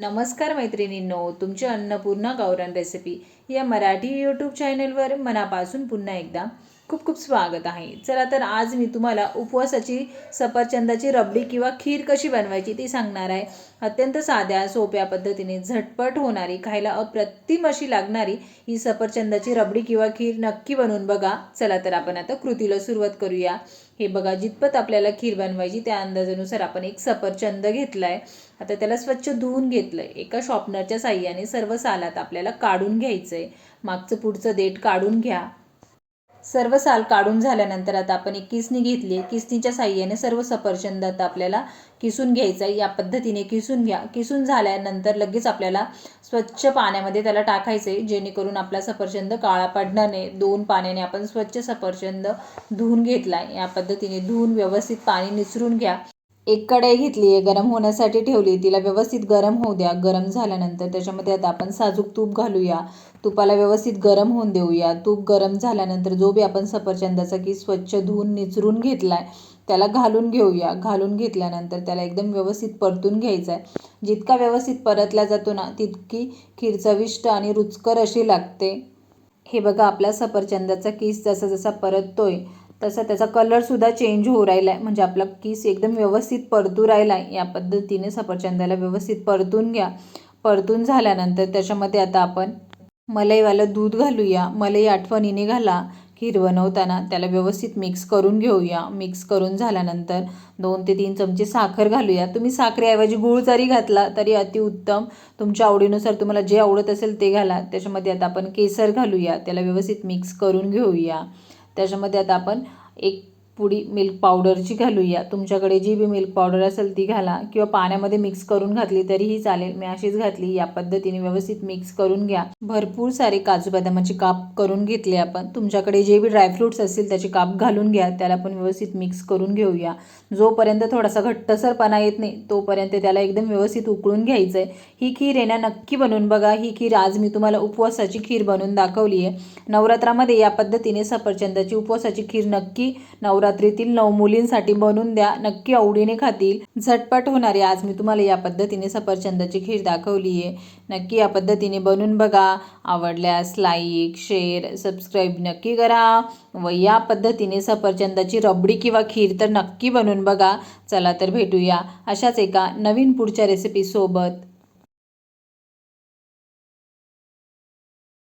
नमस्कार मैत्रिणींनो तुमचे अन्नपूर्णा गावरान रेसिपी या मराठी यूट्यूब चॅनलवर मनापासून पुन्हा एकदा खूप खूप स्वागत आहे. चला तर आज मी तुम्हाला उपवासाची सफरचंदाची रबडी किंवा खीर कशी बनवायची ती सांगणार आहे. अत्यंत साध्या सोप्या पद्धतीने झटपट होणारी खायला अप्रतिम अशी लागणारी ही सफरचंदाची रबडी किंवा खीर नक्की बनवून बघा. चला तर आपण आता कृतीला सुरुवात करूया. हे बघा जितपत आपल्याला खीर बनवायची त्या अंदाजानुसार आपण एक सफरचंद घेतला आहे आता त्याला स्वच्छ धुवून घेतलं आहे एका शॉपनरच्या साह्याने सर्व सालात आपल्याला काढून घ्यायचं आहे मागचं पुढचं देठ काढून घ्या. सर्व साल काढून झाल्यानंतर आता आपण एक किसणी घेतली आहे. किसणीच्या साह्याने सर्व सफरचंद आता आपल्याला किसून घ्यायचं आहे. या पद्धतीने किसून घ्या. किसून झाल्यानंतर लगेच आपल्याला स्वच्छ पाण्यामध्ये त्याला टाकायचं आहे. जेणेकरून आपला सफरचंद काळा पडणार नाही. दोन पाण्याने आपण स्वच्छ सफरचंद धुवून घेतला आहे. या पद्धतीने धुवून व्यवस्थित पाणी निचरून घ्या. एक कढई घेतली आहे गरम होण्यासाठी ठेवली तिला व्यवस्थित गरम होऊ द्या. गरम झाल्यानंतर त्याच्यामध्ये आता आपण साजूक तूप घालूया. तुपाला व्यवस्थित गरम होऊन देऊया. तूप गरम झाल्यानंतर जो बी आपण सफरचंदाचा की स्वच्छ धुवून निचरून घेतला आहे त्याला घालून घेऊया. घालून घेतल्यानंतर त्याला एकदम व्यवस्थित परतून घ्यायचा आहे जितका व्यवस्थित परतला जातो ना तितकी खीर चविष्ट आणि रुचकर अशी लागते. हे बघा आपला सफरचंदाचा किस जसा जसा परततोय तसा त्याचा कलरसुद्धा चेंज होऊ राहिला आहे म्हणजे आपला किस एकदम व्यवस्थित परतू राहिला आहे या पद्धतीने सफरचंदाला व्यवस्थित परतून घ्या. परतून झाल्यानंतर त्याच्यामध्ये आता आपण मलईवालं दूध घालूया. मलई आठवणीने घाला. खीर बनवताना त्याला व्यवस्थित मिक्स करून घेऊया. मिक्स करून झाल्यानंतर दोन ते तीन चमचे साखर घालूया. तुम्ही साखरेऐवजी गूळ जरी घातला तरी अतिउत्तम तुमच्या आवडीनुसार तुम्हाला जे आवडत असेल ते घाला. त्याच्यामध्ये आता आपण केसर घालूया. त्याला व्यवस्थित मिक्स करून घेऊया. त्याच्यामध्ये आता आपण एक पुडी मिल्क पावडरची घालूया. तुमच्याकडे जी बी मिल्क पावडर असेल ती घाला किंवा पाण्यामध्ये मिक्स करून घातली तरीही चालेल. मी अशीच घातली. या पद्धतीने व्यवस्थित मिक्स करून घ्या. भरपूर सारे काजू बदामाचे काप करून घेतले आपण. तुमच्याकडे जे बी ड्रायफ्रूट्स असतील त्याचे काप घालून घ्या. त्याला पण व्यवस्थित मिक्स करून घेऊया. जोपर्यंत थोडासा घट्टसरपणा येत नाही तोपर्यंत त्याला एकदम व्यवस्थित उकळून घ्यायचं आहे ही खीर आहे ना नक्की बनवून बघा. ही खीर आज मी तुम्हाला उपवासाची खीर बनवून दाखवली आहे नवरात्रामध्ये या पद्धतीने सफरचंदाची उपवासाची खीर नक्की नवरात्रीतील नऊ मुलींसाठी बनवून द्या. नक्की आवडीने खातील. झटपट होणारी आज मी तुम्हाला या पद्धतीने सफरचंदाची खीर दाखवली आहे नक्की या पद्धतीने बनवून बघा. आवडल्यास लाईक शेअर सबस्क्राईब नक्की करा. व या पद्धतीने सफरचंदाची रबडी किंवा खीर तर नक्की बनवून बघा. चला तर भेटूया अशाच एका नवीन पुढच्या रेसिपीसोबत